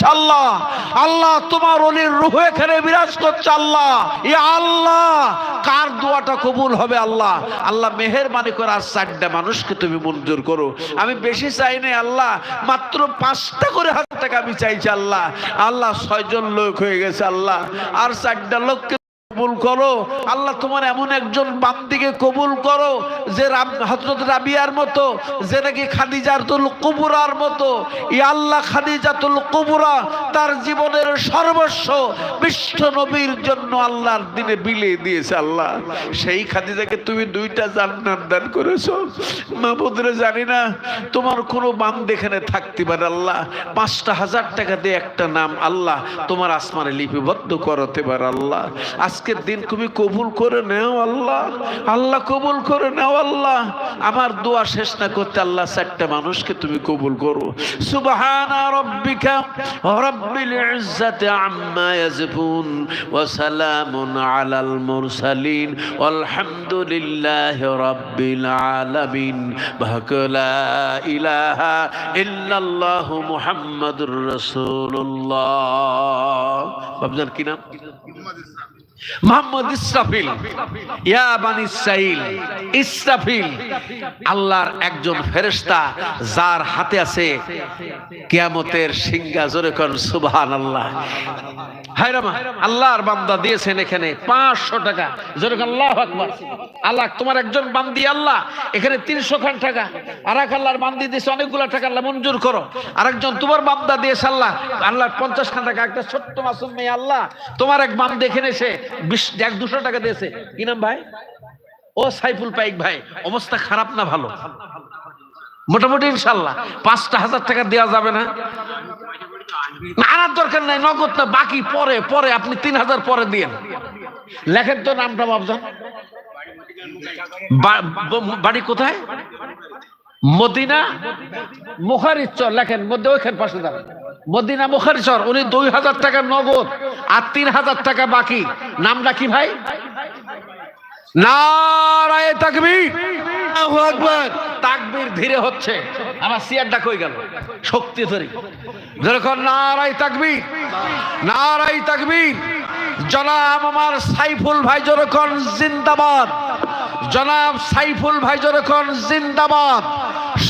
করছে আল্লাহ আল্লাহ তোমার অলির রুহ এখানে বিরাজ করছে, আল্লাহ। ই আল্লাহ, কার দোয়াটা কবুল হবে আল্লাহ? আল্লাহ করে আর চারটা মানুষকে তুমি মঞ্জুর করো। আমি বেশি চাই নাই, আল্লাহ, মাত্র পাঁচটা করে হাজার টাকা আমি চাইছি, আল্লাহ। আল্লাহ ছয়জন লোক হয়ে গেছে, আল্লাহ। আর চারটা লোককে কবুল করো। আল্লাহ তোমার এমন একজন বান্দিকে কবুল করো, যে হজরত রাবিয়ার মতো, যে নাকি খাদিজাতুল কুবুরার মতো। ই আল্লাহ খাদিজাতুল কুবুরা, তার জীবনের সর্বস্ব বিশ্ব নবীর জন্য আল্লাহর দিনে বিলিয়ে দিয়েছে আল্লাহ। সেই খাদিজাকে তুমি দুইটা জান্নাত দান করেছ। মাহবুদরে জানি না, তোমার কোনো বান্দ এখানে থাকতে পারে আল্লাহ। পাঁচটা হাজার টাকা দিয়ে একটা নাম আল্লাহ তোমার আসমানে লিপিবদ্ধ করতে পারে আল্লাহ। আজকের দিন তুমি কবুল করে নেও আল্লাহ। আল্লাহ কবুল করে নেও আল্লাহ। আমার দোয়া শেষ না করতে আল্লাহ চারটা মানুষকে তুমি কবুল করো। সুবহানা রাব্বিকা কি নাম? মোহাম্মদ ইসরাফিল, ইয়া বানি ইসরাফিল। আল্লাহর একজন ফেরেশতা যার হাতে আছে কিয়ামতের সিংহা জোরে কর সুবহানাল্লাহ। হায় রামা আল্লাহর বান্দা দিয়েছেন এখানে পাঁচশো টাকা। জোরে কর আল্লাহু আকবার। আল্লাহ তোমার একজন বান্দি আল্লাহ এখানে তিনশো খান টাকা। আর এক আল্লাহর বান্দি দিয়েছে অনেকগুলো টাকা আল্লাহ মঞ্জুর করো। আরেকজন তোমার বান্দা দিয়েছে আল্লাহ আল্লাহ পঞ্চাশ খান টাকা একটা ছোট্ট মাসুম মেয়ে আল্লাহ তোমার এক বান্দা এখানে এসে বিশ এক দুশো টাকা দিয়েছে। কি নাম ভাই? ও সাইফুল পাইক ভাই অবস্থা খারাপ না ভালো? মোটামুটি ইনশাল্লাহ পাঁচটা হাজার টাকা দেওয়া যাবে না, আনার দরকার নাই, নগদ না, বাকি পরে পরে, আপনি তিন হাজার পরে দিয়েন। লেখেন তো নামটা ভাবছেন বাড়ি কোথায়? মদিনা মুখারিচর, লেখেন, মধ্যে ওইখান পাশে দাঁড়ান। মদিনা মুখারিচর, উনি দুই হাজার টাকা নগদ আর তিন হাজার টাকা বাকি। নামটা কি ভাই? নারায় আকবার। তাকবীর ধীরে হচ্ছে। আমার সিয়ারটা কই গেল? শক্তি ধরে। যখন নারায় তাকবীর নারায় তাকবীর। জনাব আমার সাইফুল ভাই যখন জিন্দাবাদ। জনাব সাইফুল ভাই যখন জিন্দাবাদ।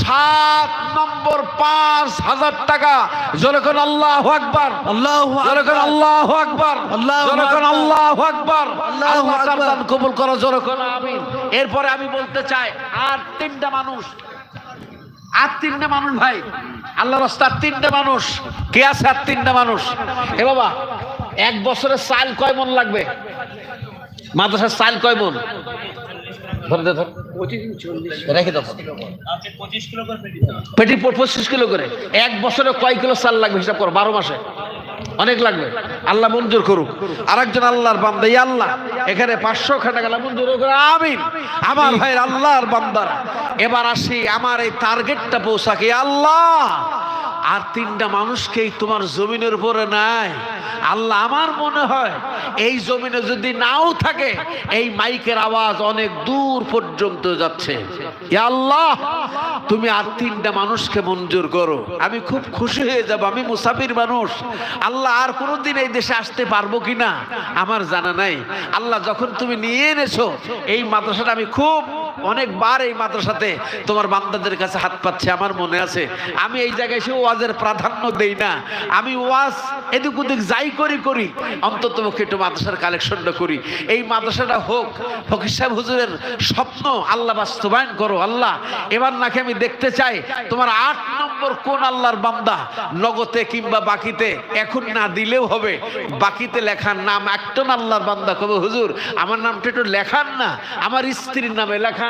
সাত নম্বর পাঁচ হাজার টাকা। যখন আল্লাহ আকবার। আল্লাহু যখন আল্লাহ আকবার। আল্লাহু আকবার। আল্লাহ আকবার। আল্লাহু। কবুল করো যখন আমিন। এরপরে আমি বলতে চাই আর তিনটা মানুষ আর তিনটা মানুষ ভাই। আল্লাহ রাস্তার তিনটা মানুষ। কে আছে আর তিনটা মানুষ? এ বাবা এক বছরে চাল কয় মন লাগবে? মাদ্রাসার চাল কয় মন? ধরে দে ধর। রেখে দাও পেটি পঁচিশ কিলো করে। এক বছরে কয় কিলো চাল লাগবে হিসাব করো বারো মাসে? অনেক লাগবে। আল্লাহ মঞ্জুর করুক। আরেকজন আল্লাহর বান্দা আল্লাহ, এখানে পাঁচশো খাটা আল্লাহ মঞ্জুর আমি আমিন। আমার ভাইয়ের আল্লাহর বান্দারা, এবার আসি আমার এই টার্গেটটা পৌঁছাকে আল্লাহ আর তিনটা মানুষকেই তোমার জমিনের উপরে নাই। আল্লাহ আমার মনে হয়, এই জমিনে যদি নাও থাকে, এই মাইকের আওয়াজ অনেক দূর পর্যন্ত যাচ্ছে। আল্লাহ, তুমি আর তিনটা মানুষকে মঞ্জুর করো। আমি খুব খুশি হয়ে যাব, আমি মুসাফির মানুষ। আল্লাহ আর কোনোদিন এই দেশে আসতে পারব কিনা? আমার জানা নাই। আল্লাহ যখন তুমি নিয়ে এনেছো, এই মাদ্রাসাটা আমি খুব অনেকবার এই মাদ্রাসাতে তোমার বান্দাদের কাছে হাত পাচ্ছে, আমার মনে আছে। আমি এই জায়গায় এসে ওয়াজের প্রাধান্য দেই না। আমি ওয়াজ এদিক ওদিক যাই করি করি। অন্তত পক্ষে একটু মাদ্রাসার কালেকশনটা করি। এই মাদ্রাসাটা হোক, ফকির সাহেব হুজুরের স্বপ্ন, আল্লাহ বাস্তবায়ন করো, আল্লাহ। এবার নাকি আমি দেখতে চাই, তোমার আট নম্বর কোন আল্লাহর বান্দা? নগদে কিংবা বাকিতে, এখন না দিলেও হবে। বাকিতে লেখার নাম একজন আল্লাহর বান্দা কবে? হুজুর, আমার নামটা একটু লেখান না। আমার স্ত্রীর নামে লেখান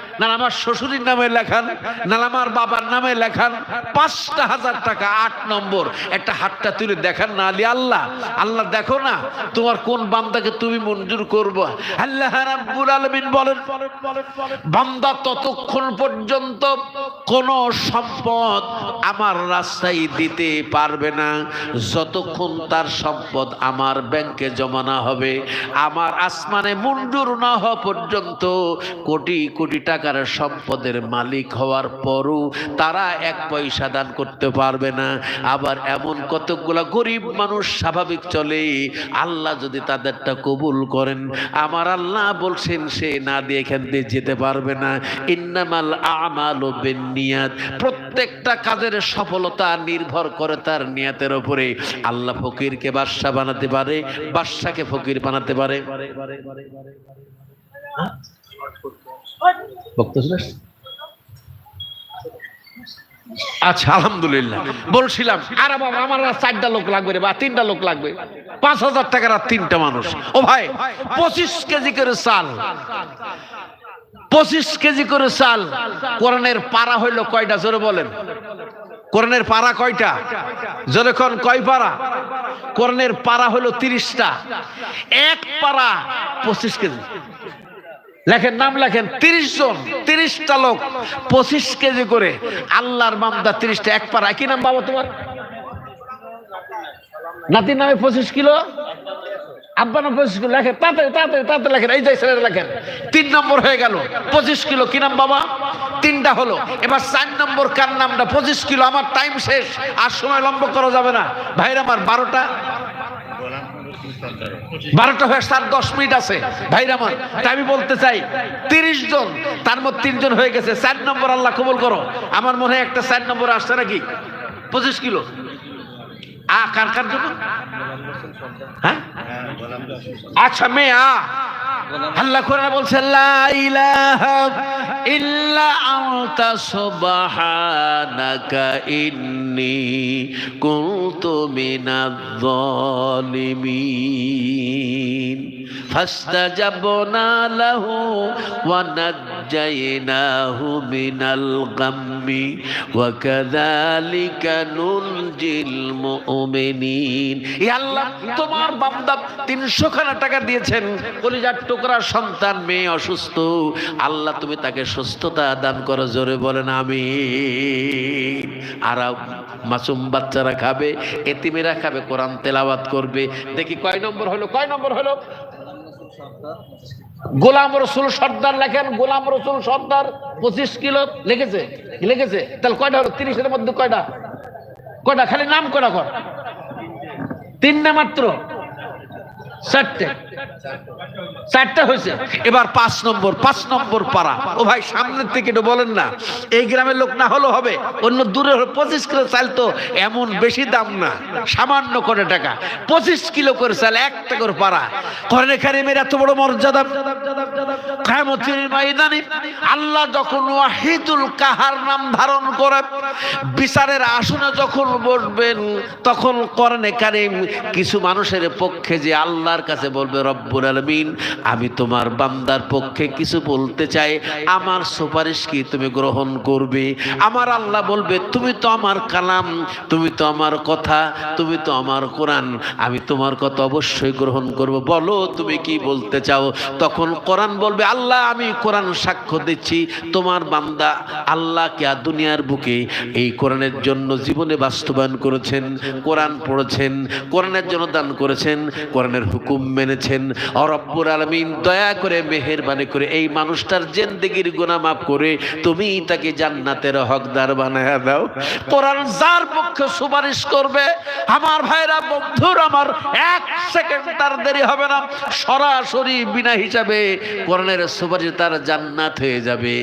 না আমার শ্বশুরের নামে লেখান না আমার বাবার নামে লেখান। পাঁচটা হাজার টাকা, আট নম্বর। একটা হাতটা তুলে দেখান না আলী আল্লাহ আল্লাহ দেখো না, তোমার কোন বান্দাকে তুমি মঞ্জুর করব? আল্লাহ রাব্বুল আলামিন বলেন, বান্দা ততক্ষণ পর্যন্ত কোন সম্পদ আমার রাস্তায় দিতে পারবে না। যতক্ষণ তার সম্পদ আমার ব্যাংকে জমা না হবে, আমার আসমানে মঞ্জুর না হওয়া পর্যন্ত কোটি কোটি টাকা টাকার সম্পদের মালিক হওয়ার পরও তারা এক পয়সা দান করতে পারবে না। আবার এমন কতগুলা গরিব মানুষ স্বাভাবিক চলে, আল্লাহ যদি তাদেরটা কবুল করেন। আমার আল্লাহ বলছেন, সে না দিয়ে এখান দিয়ে যেতে পারবে না। ইন্নামাল আমাল ও বেনিয়াত প্রত্যেকটা কাজের সফলতা নির্ভর করে তার নিয়াতের ওপরে আল্লাহ ফকিরকে বাদশা বানাতে পারে, বাদশাকে ফকির বানাতে পারে। আচ্ছা আলহামদুলিল্লাহ। বলছিলাম, আর বাবা, আমার আর চারটা লোক লাগবে বা, তিনটা লোক লাগবে। পাঁচ হাজার টাকার আর তিনটা মানুষ। ও ভাই, পঁচিশ কেজি করে চাল। পঁচিশ কেজি করে চাল। কোরআনের পাড়া হইল কয়টা? জোরে বলেন। কোরআনের পাড়া কয়টা? জোরে কোন, কয় পাড়া? কোরআনের পাড়া হলো তিরিশটা। এক পাড়া পঁচিশ কেজি। লেখেন নাম লেখেন, তিরিশ জন, তিরিশটা লোক, পঁচিশ কেজি করে, আল্লাহর মামদা তিরিশটা, এক পাড়া কি নাম বাবা তোমার? নাতির নামে পঁচিশ কিলো আব্বা নাম পঁচিশ কিলো, লেখেন, তাতে তাতে তাতে লেখেন, এই যে ছেলেরা লেখেন। তিন নম্বর হয়ে গেল, পঁচিশ কিলো, কি নাম বাবা? তিনটা হলো, এবার চার নম্বর কার নামটা? পঁচিশ কিলো, আমার টাইম শেষ, আর সময় লম্ব করা যাবে না। ভাইরা আমার বারোটা। বারোটা হয়ে সাত দশ মিনিট আছে। ভাইরা আমার তাই আমি বলতে চাই, তিরিশ জন, তার মধ্যে তিনজন হয়ে গেছে। চার নম্বর আল্লাহ কবল করো। আমার মনে হয় একটা চার নম্বর আসছে নাকি? পঁচিশ কিলো। আ, কার কার জন্য? হ্যাঁ? আচ্ছা মেয়ে, আ। আল্লাহ কোরআন বলছে লা ইলাহা ইল্লা সুবহানাকা ইন্নী কুনতু মিনাজ জালিমিন ওয়া নাজ্জায়নাহু মিনাল গাম্মি ওয়া কাযালিকা নুনজিল মুমিনিন। ই আল্লাহ, তোমার বান্দা 300 খানা টাকা দিয়েছেন। কলিজার টুকরা সন্তান, মেয়ে অসুস্থ। আল্লাহ, তুমি তাকে সুস্থতা দান করো, জোরে বলেন আমি আর মাসুম বাচ্চারা খাবে, এতিমেরা খাবে, কোরআন তেলাওয়াত করবে। দেখি কয় নম্বর হলো, কয় নম্বর হলো? গোলাম রসুল সর্দার লেখেন, গোলাম রসুল সর্দার পঁচিশ কিলো লিখেছে লিখেছে তাহলে কয়টা হলো? তিরিশের মধ্যে কয়টা? কয়টা? খালি নাম কয়টা কর? তিনটা মাত্র। চারটে। চারটা হয়েছে। এবার পাঁচ নম্বর পাঁচ নম্বর পাড়া। ও ভাই, সামনের থেকে একটু বলেন না। এই গ্রামের লোক না হলেও হবে। অন্য দূরে হলো পঁচিশ কিলো চাল তো এমন বেশি দাম না। সামান্য করে টাকা। পঁচিশ কিলো করে চাল একটা করে পাড়া। করেন এখানে মেয়ের এত বড় মর্যাদা। কায়ামতের ময়দানে আল্লাহ যখন ওয়াহিদুল কাহার নাম ধারণ করে, বিচারের আসনে যখন বসবেন, তখন করনে কারিম কিছু মানুষের পক্ষে যে আল্লাহর কাছে বলবে রব্বুল আলমিন, আমি তোমার বান্দার পক্ষে কিছু বলতে চাই। আমার সুপারিশ কি তুমি গ্রহণ করবে? আমার আল্লাহ বলবে, তুমি তো আমার কালাম, তুমি তো আমার কথা, তুমি তো আমার কোরআন, আমি তোমার কথা অবশ্যই গ্রহণ করব। বলো, তুমি কি বলতে চাও? তখন কোরআন বলবে, আল্লাহ, আমি কোরআন সাক্ষ্য দিচ্ছি, তোমার বান্দা আল্লাহকে আর দুনিয়ার বুকে এই কোরআনের জন্য জীবনে বাস্তবায়ন করেছেন, কোরআন পড়েছেন, কোরআনের জন্য দান করেছেন, কোরআনের হুকুম মেনেছেন। অরব্বুর আলমিন, দয়া করে, মেহেরবানি করে এই মানুষটার জেন্দেগির গুণা মাফ করে তুমি তাকে জান্নাতের হকদার বানায়া দাও। কোরআন যার পক্ষে সুপারিশ করবে, আমার ভাইরা, বন্ধুর আমার এক সেকেন্ড তার দেরি হবে না। সরাসরি বিনা হিসাবে কোরআনের সুপারিশ তার জান্নাত হয়ে যাবে।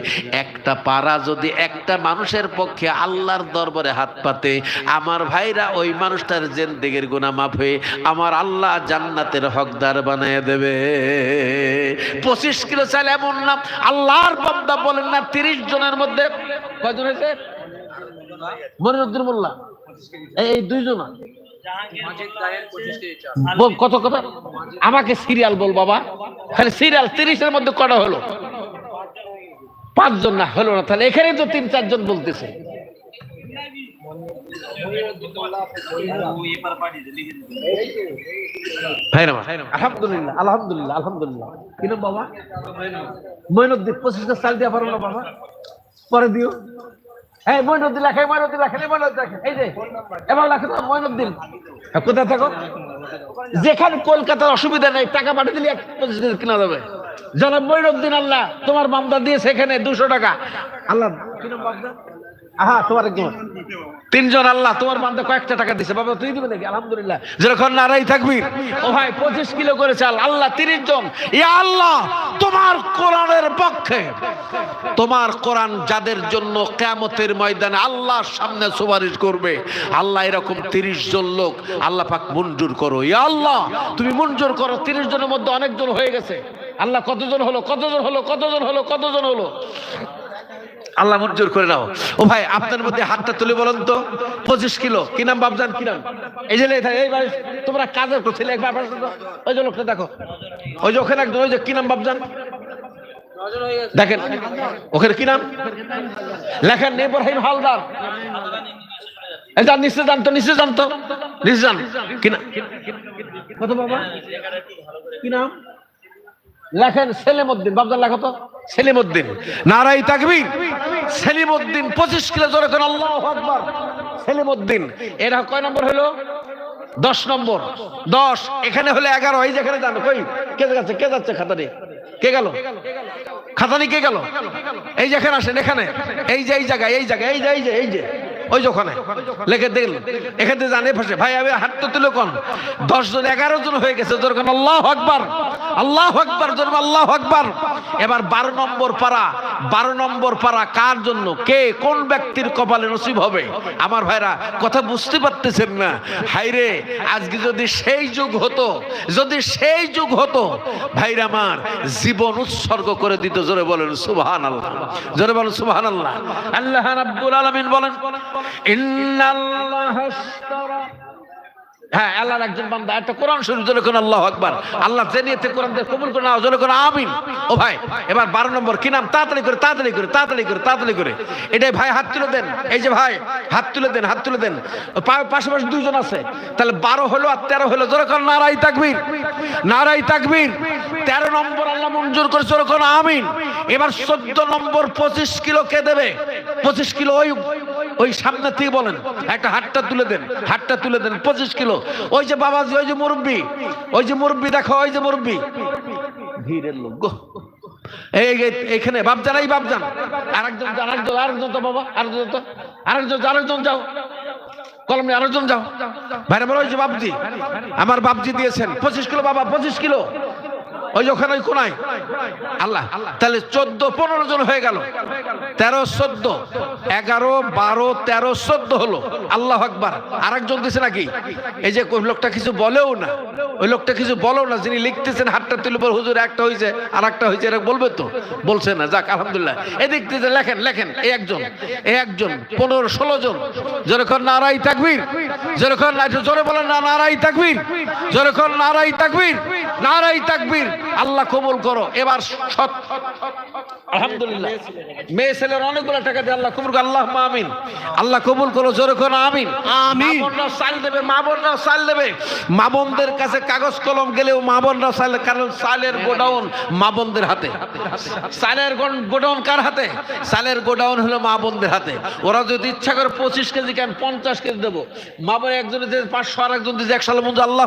একটা পাড়া যদি একটা মানুষের পক্ষে আল্লাহর দরবারে হাত পাতে, আমার ভাইরা ওই মানুষটার জেন্দেগির গুণা মাফ হয়ে আমার আল্লাহ জান্নাতের হকদার বানিয়ে দেবে। পঁচিশ কিলো চাল এমন না, আল্লাহর বান্দা বলেন না, তিরিশ জনের মধ্যে কয়জন হয়েছে? মনিরুদ্দিন মোল্লা। এই দুইজন। কত কত? আমাকে সিরিয়াল বল, বাবা। খালি সিরিয়াল তিরিশের মধ্যে কটা হলো? পাঁচজন না, হলো না। তাহলে এখানে তো তিন, চারজন বলতেছে। আলহামদুলিল্লাহ আলহামদুলিল্লাহ দিয়া পারো দিও। এই যে এবার হ্যাঁ, যেখানে কলকাতার অসুবিধা নেই টাকা পাঠিয়ে দিলে এক পঁচিশ কেনা যাবে। জনাব মঈনুদ্দিন আল্লাহ তোমার বান্দা দিয়েছে এখানে দুশো টাকা। আল্লাহ আহা, তোমার তিনজন আল্লাহ তোমার বান্দা কয়েকটা টাকা দিছে। বাবা, তুই দিবে নাকি? আলহামদুলিল্লাহ। যেরকম নারাই থাকবি, ও ভাই, পঁচিশ কিলো করে চাল। আল্লাহ, তিরিশ জন। ইয়া আল্লাহ, তোমার কোরআনের পক্ষে। তোমার কোরআন যাদের জন্য কেমতের ময়দানে আল্লাহর সামনে সুপারিশ করবে, আল্লাহ এরকম তিরিশ জন লোক আল্লাহ পাক মঞ্জুর করো। ইয়া আল্লাহ, তুমি মঞ্জুর করো। তিরিশ জনের মধ্যে অনেকজন হয়ে গেছে। আল্লাহ কতজন হলো? কতজন হলো? কতজন হলো? কতজন হলো? আল্লাহ মঞ্জুর করে নাও। ও ভাই, আপনার মধ্যে হাতটা তুলে বলুন তো। পঁচিশ কিলো। কি নাম বাবজান কি নাম? এই যে তোমরা কাজের করছিলে একবার ওই যে লোকটা, দেখো। ওই যে ওখানে একজন, ওই যে, কি নাম বাবজান দেখেন, ওখানে কি নাম? লেখেন ইব্রাহিম হালদার। এটা নিচে নিচে জানতো নিচে নাম কত বাবা? কি নাম? লেখেন সেলিমউদ্দিন। বাবদার লেখো তো। সেলিমউদ্দিন। নারাই তাকবীর। সেলিমউদ্দিন, পঁচিশ কিলো জোরে করে আল্লাহ আকবার। সেলিমউদ্দিন, এরা কয় নম্বর হলো? দশ নম্বর। দশ, এখানে হলে এগারো, এই যেখানে জানো কই? কে যাচ্ছে কে যাচ্ছে খাতা নিয়ে কে গেল? খাতা নিয়ে কে গেল? এই যেখানে আসেন, এখানে। এই যে, এই জায়গায় এই জায়গায়, এই যে এই যে এই যে। ওই যে ওখানে। লেখে দেখলেন। এখান থেকে জানে ফাঁসে ভাই, আমি হাত তো তুলে কোন। দশ জন এগারো জন হয়ে গেছে। যখন আল্লাহ আকবার আল্লাহ আকবার জন্য আল্লাহ আকবার। এবার বারো নম্বর পাড়া, বারো নম্বর পাড়া কার জন্য, কে, কোন ব্যক্তির কপালে নসিব হবে? আমার ভাইরা, কথা বুঝতে পারতেছেন না। হাইরে, আজকে যদি সেই যুগ হতো, যদি সেই যুগ হতো, ভাইরা আমার জীবন উৎসর্গ করে দিত। জোরে বলেন সুবহান আল্লাহ জোরে বলেন সুবহান আল্লাহ আল্লাহ রাব্বুল আলামিন বলেন ইন্নাল্লাহ হ্যাঁ আল্লাহর একজন বান্দা, একটা কোরআন শরীফ জোরে কোন আল্লাহ আকবার। আল্লাহ যে নিয়েছে কোরআন দিয়ে কবুল করে নাও, জোরে কোন আমিন। ও ভাই, এবার বারো নম্বর, কি নাম? তাড়াতাড়ি করে তাড়াতাড়ি করে তাড়াতাড়ি করে তাড়াতাড়ি করে। এটাই ভাই, হাত তুলে দেন। এই যে ভাই, হাত তুলে দেন, হাত তুলে দেন। পাশাপাশি দুইজন আছে। তাহলে বারো হলো আর তেরো হলো, জোরে কোন নারাই তাকবীর? নারাই তাকবীর। তেরো নম্বর আল্লাহ মঞ্জুর করে, জোরে কোন আমিন। এবার চোদ্দ নম্বর, পঁচিশ কিলো কে দেবে? পঁচিশ কিলো ওই ওই সামনে থেকে বলেন। একটা হাতটা তুলে দেন, হাতটা তুলে দেন, পঁচিশ কিলো। ওই যে বাবাজি, ওই যে মুরব্বী, ওই যে মুরব্বী দেখো, ওই যে মুরব্বী। ভিড়ের লোক, গো। এইখানে বাপজান এই বাপজান আরেকজন আরেকজন আরেকজন তো বাবা, আরেকজন তো, আরেকজন আরেকজন যাও। কলমে আরেকজন যাও। ভাইরা বলো, ওই যে বাপজি, আমার বাপজি দিয়েছেন, পঁচিশ কিলো বাবা, পঁচিশ কিলো। ওই ওখানে ওই কোনায়? আল্লাহ। তাহলে চোদ্দ, পনেরো জন হয়ে গেল। তেরো, চোদ্দ। এগারো, বারো, তেরো, চোদ্দ হলো। আল্লাহ আকবার। আরেকজন দিছে নাকি? এই যে লোকটা কিছু বলেও না। ওই লোকটা কিছু বলেও না। যিনি লিখতেছেন হাতটা তুলে বল, হুজুর, একটা হয়েছে আর একটা হয়েছে এরা বলবে তো? বলছে না। যাক, আলহামদুলিল্লাহ। এদিক থেকে লেখেন লেখেন, এই একজন এই একজন, পনেরো, ষোলো জন। যেরকম নারাই তাকবীর। যেরকম জোরে বলেন না, নারাই তাকবীর। যেরকম নারাই তাকবীর। নারাই তাকবীর। আল্লাহ কবুল করো। এবার সৎ। আলহামদুলিল্লাহ। মেয়ে ছেলের অনেকগুলো টাকা দিয়ে আল্লাহ কবুল আল্লাহ আমিন। আল্লাহ কবুল করো জোরে করো আমিন। বোনরাও দেবে মা চাল দেবে। মা বোনদের কাছে কাগজ কলম গেলেও মা বোনরাও চাল কারণ চালের গোডাউন মা বোনদের হাতে। গন- গোডাউন কার হাতে? চালের গোডাউন হলো মা বোনদের হাতে। ওরা যদি ইচ্ছা করে পঁচিশ কেজি কেন পঞ্চাশ কেজি দেবো? মা বোন একজনের পাঁচশো আর একজন দিতে একশো আল্লাহ